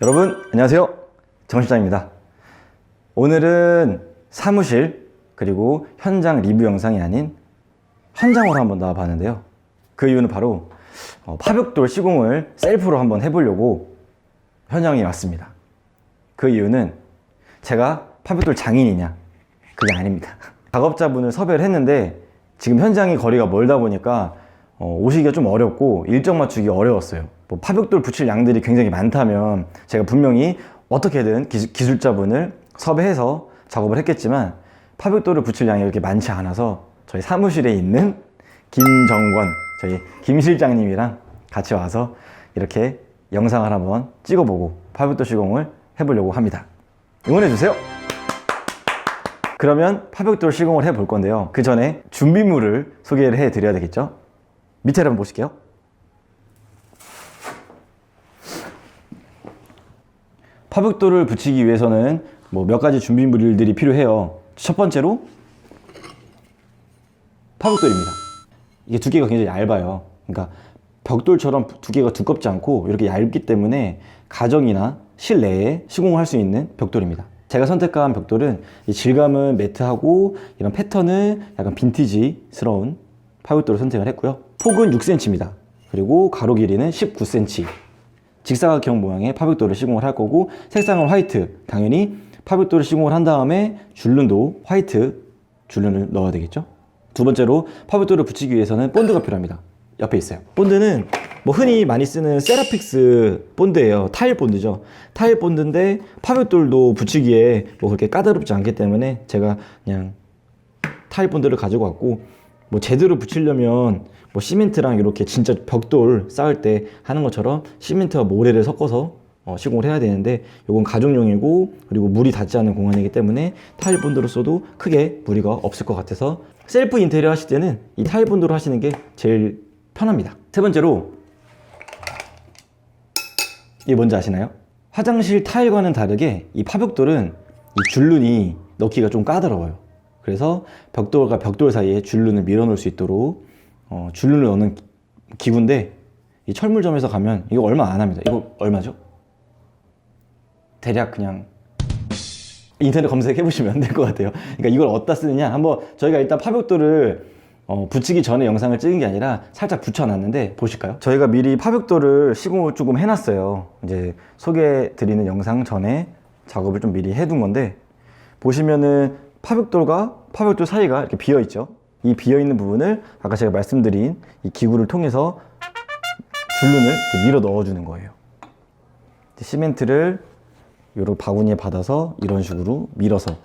여러분 안녕하세요. 정 실장입니다. 오늘은 사무실 그리고 현장 리뷰 영상이 아닌 현장으로 한번 나와 봤는데요. 그 이유는 바로 어, 파벽돌 시공을 셀프로 한번 해보려고 현장에 왔습니다. 그 이유는 제가 파벽돌 장인이냐? 그게 아닙니다. 작업자분을 섭외를 했는데 지금 현장이 거리가 멀다 보니까 어, 오시기가 좀 어렵고 일정 맞추기 어려웠어요. 뭐 파벽돌 붙일 양들이 굉장히 많다면 제가 분명히 어떻게든 기술, 기술자분을 섭외해서 작업을 했겠지만 파벽돌을 붙일 양이 이렇게 많지 않아서 저희 사무실에 있는 김정권 저희 김 실장님이랑 같이 와서 이렇게 영상을 한번 찍어보고 파벽돌 시공을 해보려고 합니다. 응원해 주세요. 그러면 파벽돌 시공을 해볼 건데요. 그 전에 준비물을 소개를 해 드려야 되겠죠? 밑에를 한번 보실게요. 파벽돌을 붙이기 위해서는 뭐 몇 가지 준비물들이 필요해요. 첫 번째로 파벽돌입니다. 이게 두께가 굉장히 얇아요. 그러니까 벽돌처럼 두께가 두껍지 않고 이렇게 얇기 때문에 가정이나 실내에 시공을 할수 있는 벽돌입니다. 제가 선택한 벽돌은 이 질감은 매트하고 이런 패턴은 약간 빈티지스러운 파벽돌을 선택을 했고요. 폭은 6cm입니다. 그리고 가로 길이는 19cm. 직사각형 모양의 파벽돌을 시공을 할 거고 색상은 화이트. 당연히 파벽돌을 시공을 한 다음에 줄눈도 화이트 줄눈을 넣어야 되겠죠. 두 번째로 파벽돌을 붙이기 위해서는 본드가 필요합니다. 옆에 있어요. 본드는 뭐 흔히 많이 쓰는 세라픽스 본드예요. 타일 본드죠. 타일 본드인데 파벽돌도 붙이기에 뭐 그렇게 까다롭지 않기 때문에 제가 그냥 타일 본드를 가지고 왔고 뭐 제대로 붙이려면 뭐 시멘트랑 이렇게 진짜 벽돌 쌓을 때 하는 것처럼 시멘트와 모래를 섞어서 어, 시공을 해야 되는데 이건 가정용이고 그리고 물이 닿지 않는 공간이기 때문에 타일 본드로 써도 크게 무리가 없을 것 같아서 셀프 인테리어 하실 때는 이 타일 본드로 하시는 게 제일 편합니다. 세 번째로 이게 뭔지 아시나요? 화장실 타일과는 다르게 이 파벽돌은 이 줄눈이 넣기가 좀 까다로워요. 그래서 벽돌과 벽돌 사이에 줄눈을 밀어넣을 수 있도록 어, 줄눈을 넣는 기- 기구인데 이 철물점에서 가면 이거 얼마 안 합니다. 이거 얼마죠? 대략 그냥 인터넷 검색해 보시면 될 것 같아요. 그러니까 이걸 어디다 쓰느냐 한번 저희가 일단 파벽돌을 어, 붙이기 전에 영상을 찍은 게 아니라 살짝 붙여놨는데 보실까요? 저희가 미리 파벽돌을 시공을 조금 해놨어요. 이제 소개해 드리는 영상 전에 작업을 좀 미리 해둔 건데 보시면은 파벽돌과 파벽돌 사이가 이렇게 비어 있죠. 이 비어 있는 부분을 아까 제가 말씀드린 이 기구를 통해서 줄눈을 밀어 넣어주는 거예요. 시멘트를 요런 바구니에 받아서 이런 식으로 밀어서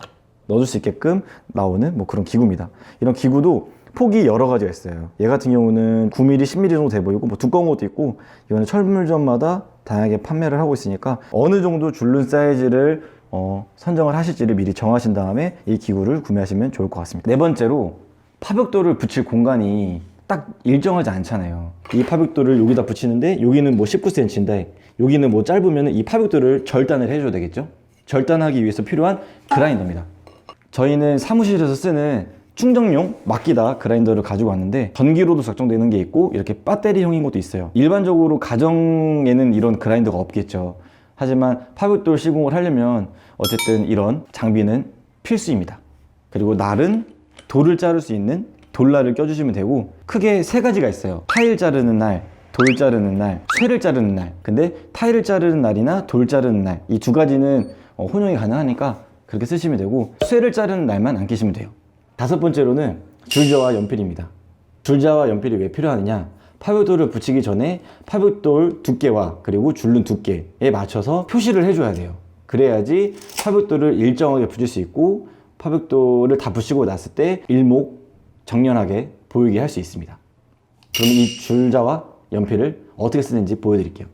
넣어줄 수 있게끔 나오는 뭐 그런 기구입니다. 이런 기구도 폭이 여러 가지가 있어요. 얘 같은 경우는 9mm, 10mm 정도 돼 보이고 뭐 두꺼운 것도 있고 이거는 철물점마다 다양하게 판매를 하고 있으니까 어느 정도 줄눈 사이즈를 어, 선정을 하실지를 미리 정하신 다음에 이 기구를 구매하시면 좋을 것 같습니다. 네 번째로 파벽돌을 붙일 공간이 딱 일정하지 않잖아요. 이 파벽돌을 여기다 붙이는데 여기는 뭐 19cm인데 여기는 뭐 짧으면 이 파벽돌을 절단을 해줘야 되겠죠? 절단하기 위해서 필요한 그라인더입니다. 저희는 사무실에서 쓰는 충전용 막기다 그라인더를 가지고 왔는데 전기로도 작동되는 게 있고 이렇게 배터리형인 것도 있어요. 일반적으로 가정에는 이런 그라인더가 없겠죠. 하지만 파벽돌 시공을 하려면 어쨌든 이런 장비는 필수입니다. 그리고 날은 돌을 자를 수 있는 돌날을 껴주시면 되고 크게 세 가지가 있어요. 타일 자르는 날, 돌 자르는 날, 쇠를 자르는 날. 근데 타일을 자르는 날이나 돌 자르는 날 이 두 가지는 어, 혼용이 가능하니까 그렇게 쓰시면 되고 쇠를 자르는 날만 안 끼시면 돼요. 다섯 번째로는 줄자와 연필입니다. 줄자와 연필이 왜 필요하느냐? 파벽돌을 붙이기 전에 파벽돌 두께와 그리고 줄눈 두께에 맞춰서 표시를 해줘야 돼요. 그래야지 파벽돌을 일정하게 붙일 수 있고 파벽돌을 다 붙이고 났을 때 일목 정연하게 보이게 할 수 있습니다. 그럼 이 줄자와 연필을 어떻게 쓰는지 보여드릴게요.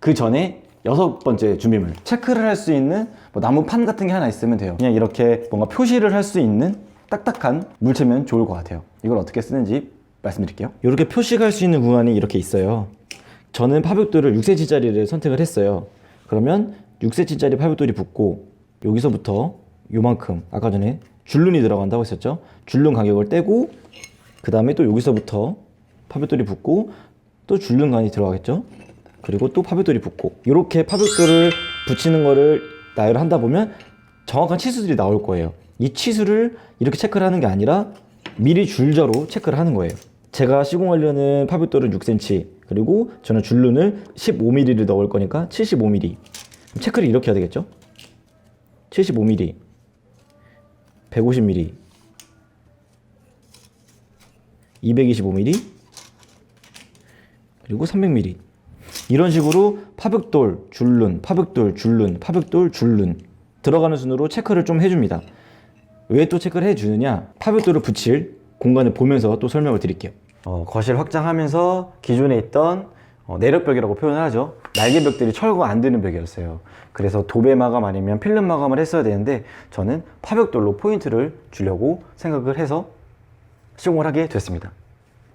그 전에 여섯 번째 준비물 체크를 할 수 있는 뭐 나무 판 같은 게 하나 있으면 돼요. 그냥 이렇게 뭔가 표시를 할 수 있는 딱딱한 물체면 좋을 것 같아요. 이걸 어떻게 쓰는지 말씀드릴게요. 이렇게 표시할 수 있는 구간이 이렇게 있어요. 저는 파벽돌을 6cm짜리를 선택을 했어요. 그러면 6cm짜리 파벽돌이 붙고 여기서부터 요만큼 아까 전에 줄눈이 들어간다고 했었죠. 줄눈 간격을 떼고 그 다음에 또 여기서부터 파벽돌이 붙고 또 줄눈 간이 들어가겠죠. 그리고 또 파벽돌이 붙고 이렇게 파벽돌을 붙이는 거를 나열을 한다 보면 정확한 치수들이 나올 거예요. 이 치수를 이렇게 체크를 하는 게 아니라 미리 줄자로 체크를 하는 거예요. 제가 시공하려는 파벽돌은 6cm 그리고 저는 줄눈을 15mm를 넣을 거니까 75mm 그럼 체크를 이렇게 해야 되겠죠? 75mm 150mm 225mm 그리고 300mm 이런 식으로 파벽돌, 줄눈, 파벽돌, 줄눈, 파벽돌, 줄눈 들어가는 순으로 체크를 좀 해줍니다. 왜 또 체크를 해주느냐? 파벽돌을 붙일 공간을 보면서 또 설명을 드릴게요. 어, 거실 확장하면서 기존에 있던 어, 내력벽이라고 표현을 하죠. 날개벽들이 철거 안 되는 벽이었어요. 그래서 도배 마감 아니면 필름 마감을 했어야 되는데 저는 파벽돌로 포인트를 주려고 생각을 해서 시공을 하게 됐습니다.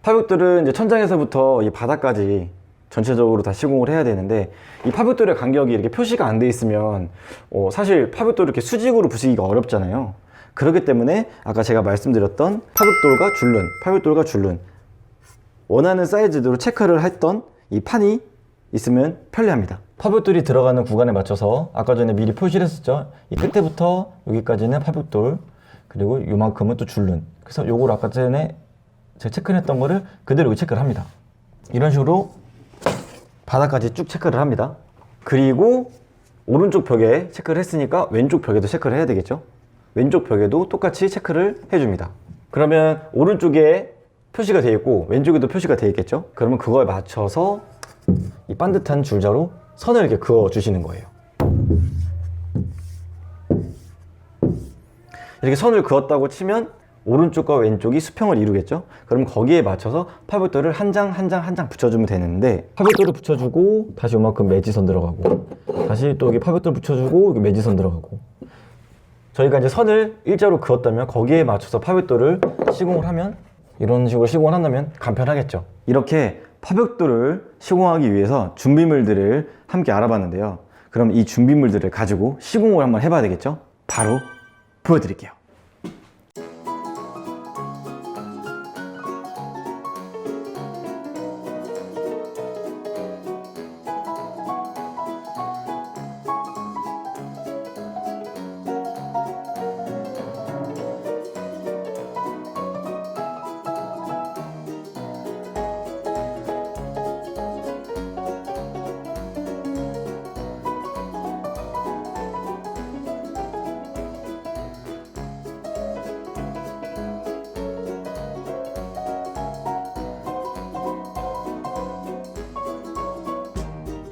파벽돌은 이제 천장에서부터 이 바닥까지 전체적으로 다 시공을 해야 되는데 이 파벽돌의 간격이 이렇게 표시가 안 돼 있으면 어, 사실 파벽돌을 이렇게 수직으로 부시기가 어렵잖아요. 그렇기 때문에 아까 제가 말씀드렸던 파벽돌과 줄눈, 파벽돌과 줄눈 원하는 사이즈대로 체크를 했던 이 판이 있으면 편리합니다. 파벽돌이 들어가는 구간에 맞춰서 아까 전에 미리 표시를 했었죠. 이 끝에부터 여기까지는 파벽돌 그리고 요만큼은 또 줄눈. 그래서 요걸 아까 전에 제가 체크를 했던 거를 그대로 체크를 합니다. 이런 식으로 바닥까지 쭉 체크를 합니다. 그리고 오른쪽 벽에 체크를 했으니까 왼쪽 벽에도 체크를 해야 되겠죠. 왼쪽 벽에도 똑같이 체크를 해줍니다. 그러면 오른쪽에 표시가 되어 있고 왼쪽에도 표시가 되어 있겠죠. 그러면 그거에 맞춰서 이 반듯한 줄자로 선을 이렇게 그어 주시는 거예요. 이렇게 선을 그었다고 치면 오른쪽과 왼쪽이 수평을 이루겠죠? 그럼 거기에 맞춰서 파벽돌을 한장 한 장 한 장 붙여주면 되는데 파벽돌을 붙여주고 다시 요만큼 매지선 들어가고 다시 또 여기 파벽돌 붙여주고 여기 매지선 들어가고 저희가 이제 선을 일자로 그었다면 거기에 맞춰서 파벽돌을 시공을 하면 이런 식으로 시공을 한다면 간편하겠죠. 이렇게 파벽돌을 시공하기 위해서 준비물들을 함께 알아봤는데요. 그럼 이 준비물들을 가지고 시공을 한번 해봐야 되겠죠? 바로 보여드릴게요.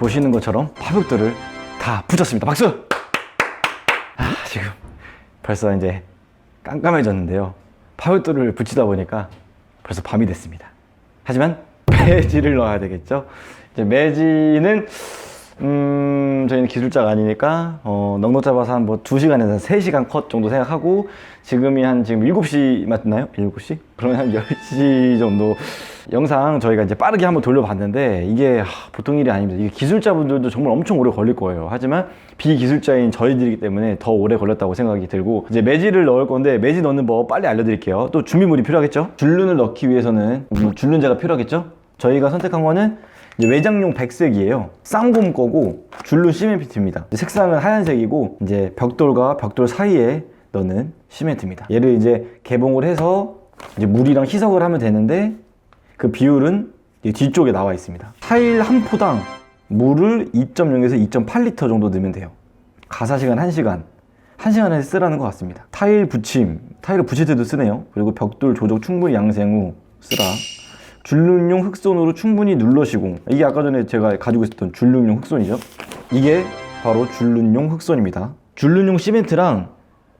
보시는 것처럼 파벽돌을 다 붙였습니다. 박수! 아, 지금 벌써 이제 깜깜해졌는데요. 파벽돌을 붙이다 보니까 벌써 밤이 됐습니다. 하지만 매지를 넣어야 되겠죠. 이제 매지는 음, 저희는 기술자가 아니니까, 어, 넉넉 잡아서 한 뭐 2시간에서 3시간 컷 정도 생각하고, 지금이 한 지금 7시 맞나요? 7시? 그러면 한 10시 정도 영상 저희가 이제 빠르게 한번 돌려봤는데, 이게 하, 보통 일이 아닙니다. 이게 기술자분들도 정말 엄청 오래 걸릴 거예요. 하지만 비기술자인 저희들이기 때문에 더 오래 걸렸다고 생각이 들고, 이제 매지를 넣을 건데, 매지 넣는 법 빨리 알려드릴게요. 또 준비물이 필요하겠죠? 줄눈을 넣기 위해서는 음, 줄눈제가 필요하겠죠? 저희가 선택한 거는 외장용 백색이에요. 쌍곰 거고 줄눈 시멘트입니다. 색상은 하얀색이고 이제 벽돌과 벽돌 사이에 넣는 시멘트입니다. 얘를 이제 개봉을 해서 이제 물이랑 희석을 하면 되는데 그 비율은 이 뒤쪽에 나와 있습니다. 타일 한 포당 물을 2.0에서 2.8리터 정도 넣으면 돼요. 가사 시간 1시간. 1시간 안에 쓰라는 것 같습니다. 타일 붙임, 타일을 붙일 때도 쓰네요. 그리고 벽돌 조적 충분히 양생 후 쓰라. 줄눈용 흑손으로 충분히 눌러 시공. 이게 아까 전에 제가 가지고 있었던 줄눈용 흑손이죠. 이게 바로 줄눈용 흑손입니다. 줄눈용 시멘트랑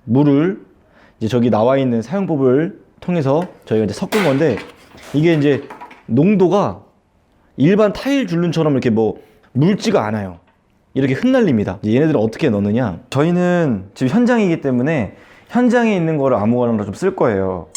물을 이제 저기 나와 있는 사용법을 통해서 저희가 이제 섞은 건데 이게 이제 농도가 일반 타일 줄눈처럼 이렇게 뭐 묽지가 않아요. 이렇게 흩날립니다. 얘네들은 어떻게 넣느냐? 저희는 지금 현장이기 때문에 현장에 있는 거를 아무거나 좀 쓸 거예요.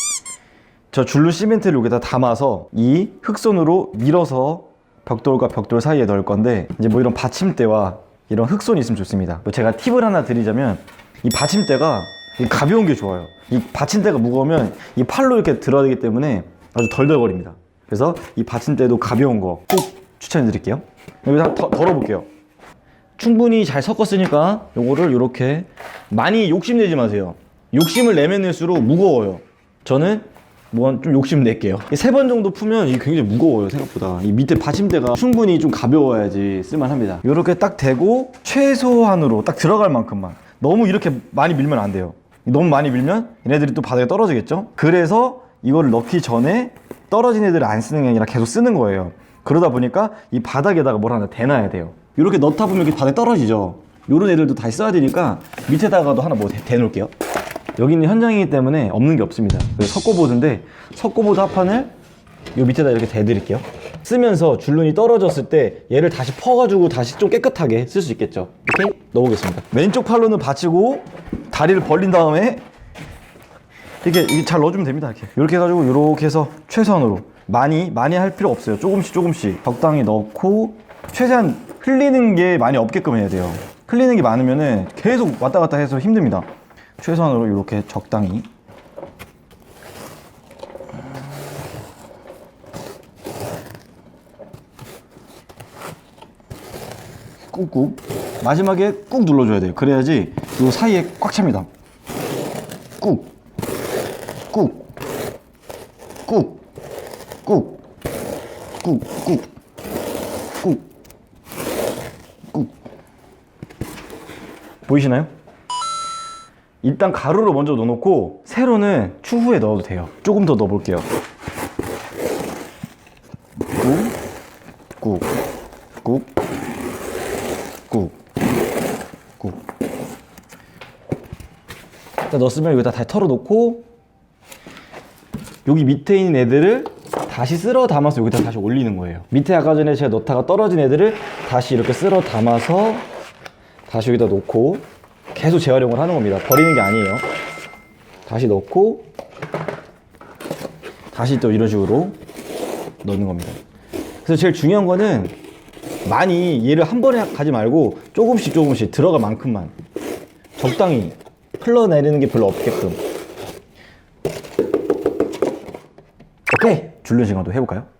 저 줄눈 시멘트를 여기다 담아서 이 흑손으로 밀어서 벽돌과 벽돌 사이에 넣을 건데 이제 뭐 이런 받침대와 이런 흑손이 있으면 좋습니다. 뭐 제가 팁을 하나 드리자면 이 받침대가 이 가벼운 게 좋아요. 이 받침대가 무거우면 이 팔로 이렇게 들어야 되기 때문에 아주 덜덜거립니다. 그래서 이 받침대도 가벼운 거 꼭 추천해 드릴게요. 여기서 더, 덜어볼게요. 충분히 잘 섞었으니까 요거를 이렇게 많이 욕심내지 마세요. 욕심을 내면 낼수록 무거워요. 저는 뭐 좀 욕심 낼게요. 세 번 정도 풀면 이게 굉장히 무거워요 생각보다. 이 밑에 받침대가 충분히 좀 가벼워야지 쓸만합니다. 이렇게 딱 대고 최소한으로 딱 들어갈 만큼만. 너무 이렇게 많이 밀면 안 돼요. 너무 많이 밀면 얘네들이 또 바닥에 떨어지겠죠? 그래서 이거를 넣기 전에 떨어진 애들을 안 쓰는 게 아니라 계속 쓰는 거예요. 그러다 보니까 이 바닥에다가 뭘 하나 대놔야 돼요. 이렇게 넣다 보면 이렇게 바닥에 떨어지죠. 요런 애들도 다시 써야 되니까 밑에다가도 하나 뭐 대, 대놓을게요. 여기는 현장이기 때문에 없는 게 없습니다. 석고보드인데 석고보드 합판을 요 밑에다 이렇게 대드릴게요. 쓰면서 줄눈이 떨어졌을 때 얘를 다시 퍼가지고 다시 좀 깨끗하게 쓸 수 있겠죠. 이렇게 넣어보겠습니다. 왼쪽 팔로는 받치고 다리를 벌린 다음에 이렇게, 이렇게 잘 넣어주면 됩니다. 이렇게 이렇게 해가지고 이렇게 해서 최선으로 많이 많이 할 필요 없어요. 조금씩 조금씩 적당히 넣고 최대한 흘리는 게 많이 없게끔 해야 돼요. 흘리는 게 많으면은 계속 왔다 갔다 해서 힘듭니다. 최선으로 이렇게 적당히. 꾹꾹. 마지막에 꾹 눌러줘야 돼요. 그래야지 이 사이에 꽉 찹니다. 꾹, 꾹, 꾹, 꾹, 꾹, 꾹, 꾹, 꾹. 보이시나요? 일단 가루로 먼저 넣어놓고 세로는 추후에 넣어도 돼요. 조금 더 넣어볼게요. 꾹, 꾹, 꾹, 꾹, 꾹. 일단 넣었으면 여기다 다시 털어놓고 여기 밑에 있는 애들을 다시 쓸어 담아서 여기다 다시 올리는 거예요. 밑에 아까 전에 제가 넣다가 떨어진 애들을 다시 이렇게 쓸어 담아서 다시 여기다 놓고 계속 재활용을 하는 겁니다. 버리는 게 아니에요. 다시 넣고 다시 또 이런 식으로 넣는 겁니다. 그래서 제일 중요한 거는 많이 얘를 한 번에 가지 말고 조금씩 조금씩 들어갈 만큼만 적당히 흘러내리는 게 별로 없게끔 오케이 줄눈 시간도 해볼까요?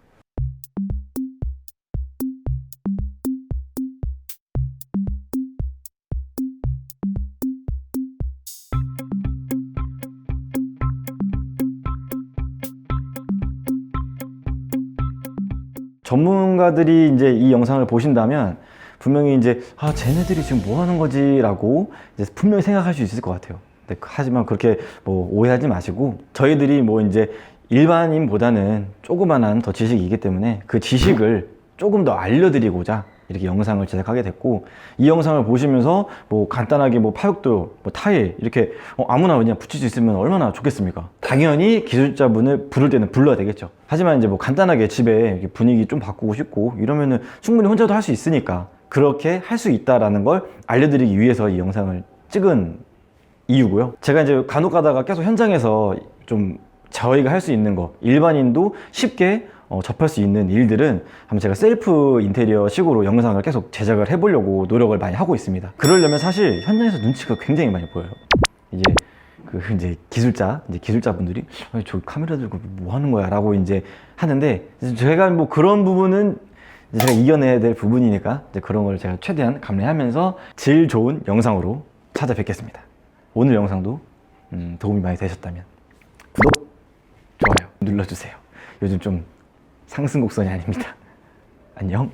전문가들이 이제 이 영상을 보신다면 분명히 이제 아 쟤네들이 지금 뭐 하는 거지라고 이제 분명히 생각할 수 있을 것 같아요. 근데 하지만 그렇게 뭐 오해하지 마시고 저희들이 뭐 이제 일반인보다는 조그만한 더 지식이기 때문에 그 지식을 조금 더 알려드리고자 이렇게 영상을 제작하게 됐고 이 영상을 보시면서 뭐 간단하게 뭐 파육도 뭐 타일 이렇게 어, 아무나 그냥 붙일 수 있으면 얼마나 좋겠습니까 당연히 기술자분을 부를 때는 불러야 되겠죠 하지만 이제 뭐 간단하게 집에 분위기 좀 바꾸고 싶고 이러면은 충분히 혼자도 할 수 있으니까 그렇게 할 수 있다라는 걸 알려드리기 위해서 이 영상을 찍은 이유고요. 제가 이제 간혹 가다가 계속 현장에서 좀 저희가 할 수 있는 거, 일반인도 쉽게 어, 접할 수 있는 일들은 한번 제가 셀프 인테리어 식으로 영상을 계속 제작을 해보려고 노력을 많이 하고 있습니다. 그러려면 사실 현장에서 눈치가 굉장히 많이 보여요. 이제 그 이제 기술자, 이제 기술자분들이 아니, 저 카메라 들고 뭐 하는 거야 라고 이제 하는데 제가 뭐 그런 부분은 제가 이겨내야 될 부분이니까 그런 걸 제가 최대한 감내하면서 질 좋은 영상으로 찾아뵙겠습니다. 오늘 영상도 음, 도움이 많이 되셨다면 구독, 좋아요 눌러주세요. 요즘 좀 상승 곡선이 아닙니다. 안녕.